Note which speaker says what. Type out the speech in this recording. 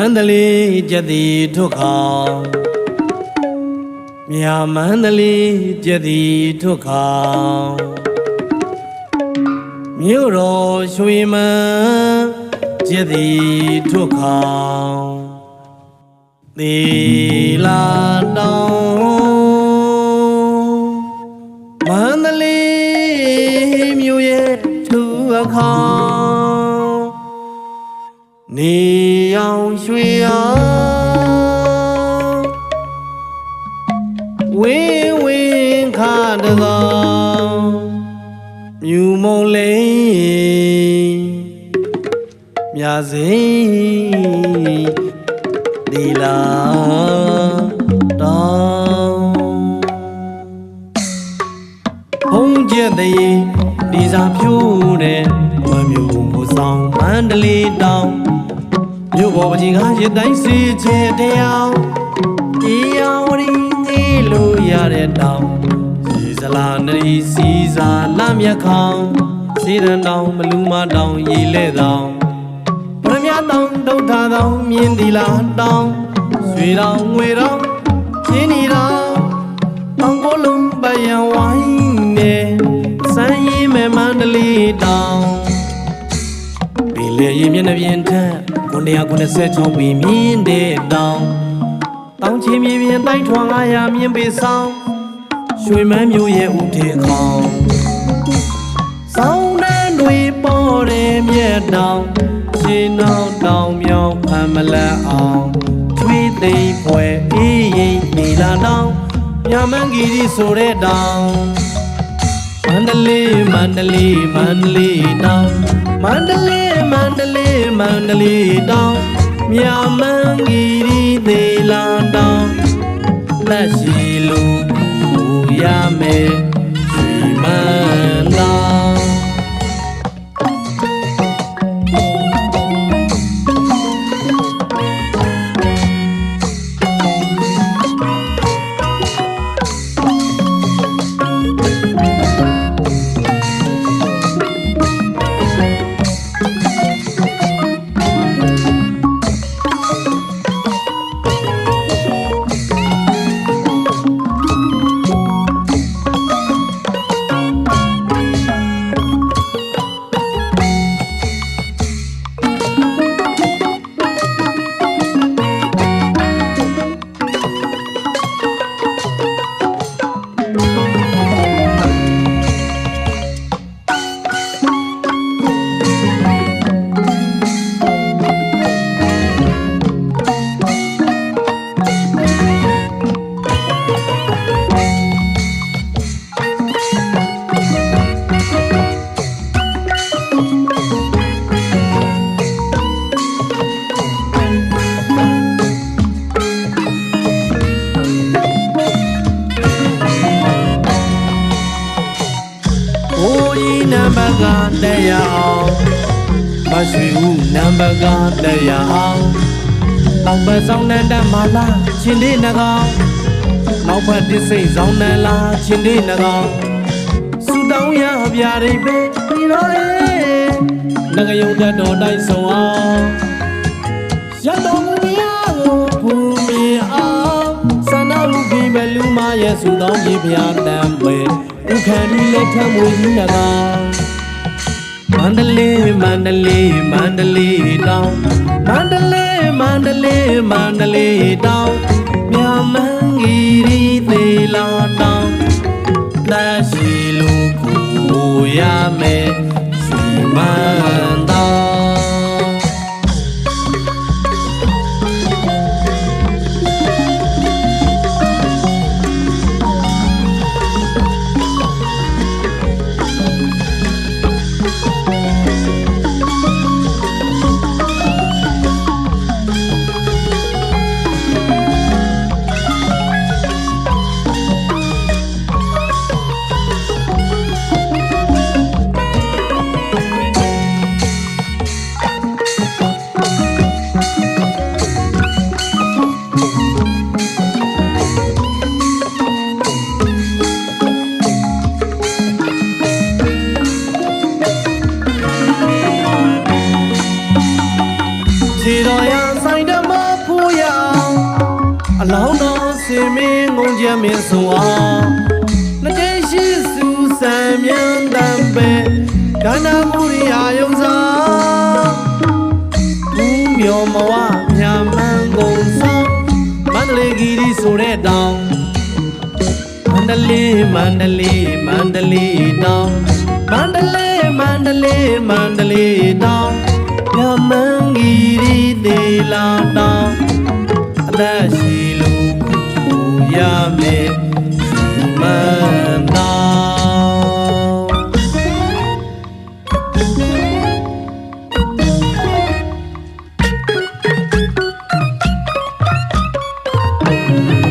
Speaker 1: န္တလေးကျက်သည်ထွတ်ခေါင်မြာမန္တလေးကျက်သည်ထွတ်ခေါင်မြို့တော်ရွှေမန်းကျက်သည်ထွတ်ခေါင်သီလာတောင်မန္တလေးမြို့ရဲ့ထူအခေါင် နေအောင်ရွှေအောင်ဝင်းဝင်းခါတကောင်မြူမုံလေးမြာစိဒီလာတောင်းဘုံကျက်တဲ့ဒီစာဖြိုးတဲ့ မမျိုးမူဆောင်မန္တလေးတောင်မြို့ပေါ်ပကြီးကရတိုင်းစီချေတရားဒီယောဝရီသေးလို့ရတဲ့တောင်စီစလာနရီစီစာလမြက်ခေါင်စီရန်တောင်မလူမတောင်ရေလဲတောင်ပရမတောင်ဒုဋ္ဌတောင်မြင်းဒီလာတောင်ရွှေတောင်ငွေတောင်ချင်းနီတောင်တောင်ကိုလုံးပယံဝိုင်းနေစမ်းရင်မဲမန္တလေးတောင် ပင်လေရင်မျက်နှာပြင်ထက်996ပင်မြင်းတဲ့တောင်တောင်ချီမြေပြင်တိုင်းထွန်900မြင်းပေဆောင်ရွှေမန်းမျိုးရဲ့ဦးထေခေါင်ဆောင်းတန်းတွေပေါ်တယ်မြက်တောင်ရှင်းအောင်တောင်မြောင်ဖမ်းမလက်အောင်ထွေးသိပ်ဖွဲအေးရင်နေလာတောင်မြမန်းကြီးဒီဆိုတဲ့တောင်မ န္တလေးမန္တလေးမန္တလေးတောင်မန္တလေးမန္တလေးမန္တလေးတောင်မြမန်းဂီရီသေးလာတောင်လက်ရှိလူကိုရမယ်ဒီမန္တော င်။ကိုကြီးနံပါတ်ကတရားအောင်မရွှေဦးနံပါတ်ကတရားအောင်တောင်ပတ်ဆောင်နန္ဒမာလာချင်းလေးနကောင်နောက်ဖက်တစ်စိတ်ဆောင်နန္လာချင်းလေးနကောင်စူတောင်းရပြရိပ်ပဲပြီးတော့အေးငကယုံတတ်တော်တိုက်ဆောင်အောင်ရတော်မူမယားကိုဖူမီအောင်စန္ဒဟုပြီးပဲလူမရဲ့စူတောင်းပြေဖျားတမ်းပဲ ဥခန္ဒီလက်ထမွေကြီးနကောင်မန္တလေးမန္တလေးမန္တလေးတောင်မန္တလေးမန္တလေးမန္တလေးတောင်မြမန်းကြီးရီသေးလာတောင်သက်ရှိလူကိုရမယ်ရွှေမ ယဆိုင်ဓ
Speaker 2: မ္မဖူရ
Speaker 1: အလောင်းတော်စင်မင်းငုံကြမင်းဆိုအောင်နှကျရှိစုစံမြန်တံပဲဒါနာမူရိယာယုံစာဘူးမျောမဝမြန်မာငုံဆောင်မန္တလေးဂီရီဆိုတဲ့တောင်မန္တလေးမန္တလေးမန္တလေးတောင်မန္တလေးမန္တလေးမန္တလေးတောင် လာတာအသက်ရှိလို့ခုရမယ်မန်တာ။